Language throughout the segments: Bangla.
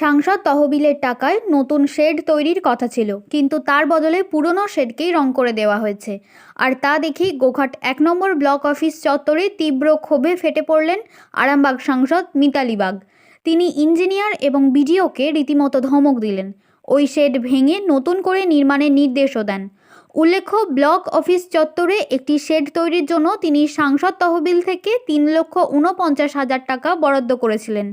সাংসদ তহবিলের টাকায় নতুন শেড তৈরির কথা ছিল, কিন্তু তার বদলে পুরনো শেডকেই রং করে দেওয়া হয়েছে। আর তা দেখেই গোঘাট এক নম্বর ব্লক অফিস চত্বরে তীব্র ক্ষোভে ফেটে পড়লেন আরামবাগ সাংসদ মিতালি বাগ। তিনি ইঞ্জিনিয়ার এবং বিডিওকে রীতিমতো ধমক দিলেন। ওই শেড ভেঙে নতুন করে নির্মাণের নির্দেশও দেন। উল্লেখ্য, ব্লক অফিস চত্বরে একটি শেড তৈরির জন্য তিনি সাংসদ তহবিল থেকে তিন লক্ষ উনপঞ্চাশ হাজার টাকা বরাদ্দ করেছিলেন।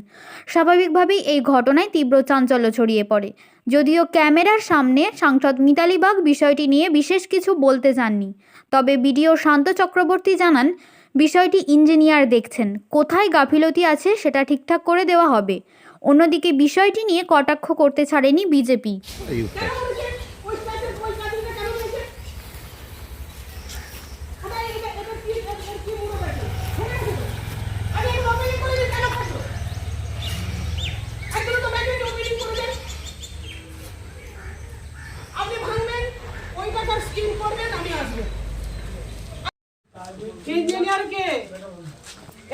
স্বাভাবিকভাবেই এই ঘটনায় তীব্র চাঞ্চল্য ছড়িয়ে পড়ে। যদিও ক্যামেরার সামনে সাংসদ মিতালি বাগ বিষয়টি নিয়ে বিশেষ কিছু বলতে চাননি, তবে বিডিও শান্ত চক্রবর্তী জানান, বিষয়টি ইঞ্জিনিয়ার দেখছেন, কোথায় গাফিলতি আছে সেটা ঠিকঠাক করে দেওয়া হবে। অন্যদিকে বিষয়টি নিয়ে কটাক্ষ করতে ছাড়েনি বিজেপি। ওটা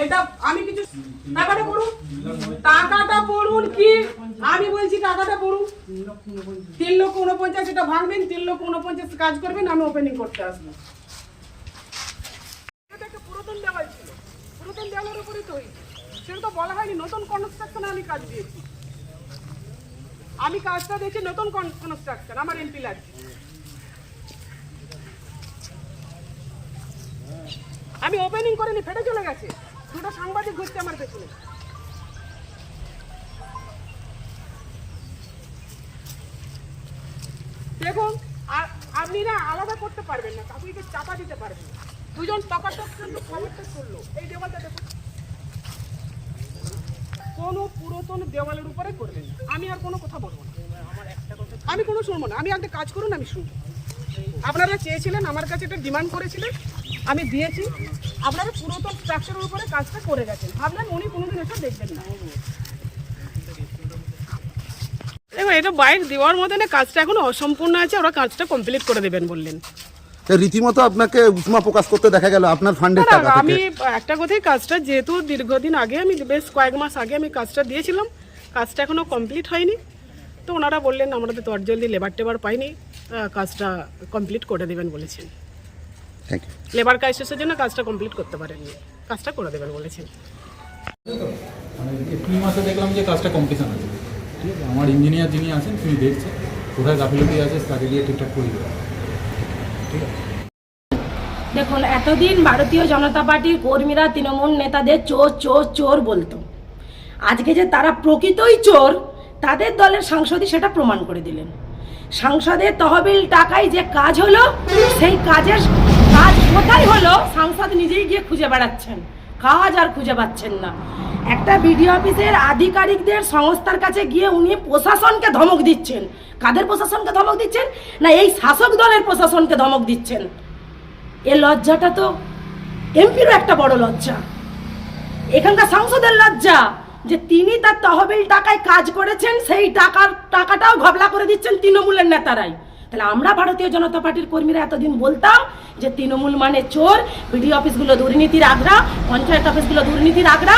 এটা আমি কিছু টাকাটা পড়ুন টাকাটা পড়ুন কি? আমি বলছি টাকাটা পড়ুন। তিন লক্ষ উনপঞ্চাশ এটা ভাঙবেন, তিন লক্ষ উনপঞ্চাশ কাজ করবেন, আমি ওপেনিং করতে আসব। পুরাতন ছিল। পুরাতন উপরে তো তো বলা হয়নি, নতুন আমি কাজ দিয়েছি। আমি কাজটা নতুন কনস্ট্রাকশন আমার এমপি আমি ওপেনিং করিনি, ফেটে চলে গেছে। দুটো সাংবাদিক ঘুরছে আমার পেছনে। আর আপনি না আলাদা করতে পারবেন না কাকুকে চাপা দিতে পারবেন দুজন টকাটক কিন্তু খবরটা করল। এই দেওয়ালটা দেখুন। কোনো পুরাতন দেওয়ালের উপরে করবেন না। আমি আর কোনো কথা বলব না। আমি কোনো শুনব না। আমি একটা কাজ করুন, আমি শুনব। আপনারা চেয়েছিলেন, আমার কাছে এটা ডিমান্ড করেছিলেন, আমি দিয়েছি। আপনারা পুরাতন স্ট্রাকচারের উপরে কাজটা করে গেছেন। ভাবলেন উনি কোনোদিন এসে দেখবেন না। এটা বাইক দেওয়ার মধ্যে না কাজটা এখনও অসম্পূর্ণ আছে ওরা কাজটা কমপ্লিট করে দেবেন বললেন। তো রীতিমতো আপনাকে উষ্মা প্রকাশ করতে দেখা গেল আপনার ফান্ডের টাকা আমি একটা কথাই কাজটা যেহেতু দীর্ঘদিন আগে আমি বেশ কয়েক মাস আগে আমি কাজটা দিয়েছিলাম কাজটা এখনও কমপ্লিট হয়নি। তো ওনারা বললেন আমরা তো তোর জলদি লেবার টেবার পাইনি কাজটা কমপ্লিট করে দেবেন বলেছেন। থ্যাংক ইউ লেবার ক্রাইসিসের জন্য কাজটা কমপ্লিট করতে পারেননি কাজটা করে দেবেন বলেছেন। মানে এপ্রিল মাসে দেখলাম যে কাজটা কমপ্লিশন আছে আমার ইঞ্জিনিয়ার যিনি আছেন, তিনি দেখছেন, কোথায় গাফিলতি আছে, তাকে দিয়ে ঠিকঠাক করে দেবে ঠিক আছে? দেখুন, এতদিন ভারতীয় জনতা পার্টির কর্মীরা তৃণমূল নেতাদের চোর চোর চোর বলতো। আজকে যে তারা প্রকৃতই চোর, তাদের দলের সাংসদই সেটা প্রমাণ করে দিলেন। সাংসদের তহবিল টাকায় যে কাজ হলো, সেই কাজের কাজ কোথায় হলো, সাংসদ নিজেই গিয়ে খুঁজে বেড়াচ্ছেন। কাজ আর খুঁজে পাচ্ছেন না। একটা বিডিও অফিসের আধিকারিকদের সংস্থার কাছে গিয়ে উনি প্রশাসনকে ধমক দিচ্ছেন। কাদের প্রশাসনকে ধমক দিচ্ছেন? না, এই শাসক দলের প্রশাসনকে ধমক দিচ্ছেন। এ লজ্জাটা তো এমপিরও একটা বড় লজ্জা। এখানকার সাংসদের লজ্জা যে তিনি তার তহবিল টাকায় কাজ করেছেন, সেই টাকার টাকাটাও ঘবলা করে দিচ্ছেন তৃণমূলের নেতারাই। তাহলে আমরা ভারতীয় জনতা পার্টির কর্মীরা এতদিন বলতাম যে তৃণমূল মানে চোর, বিডিও অফিসগুলো দুর্নীতির আগ্রা, পঞ্চায়েত অফিসগুলো দুর্নীতির আগ্রা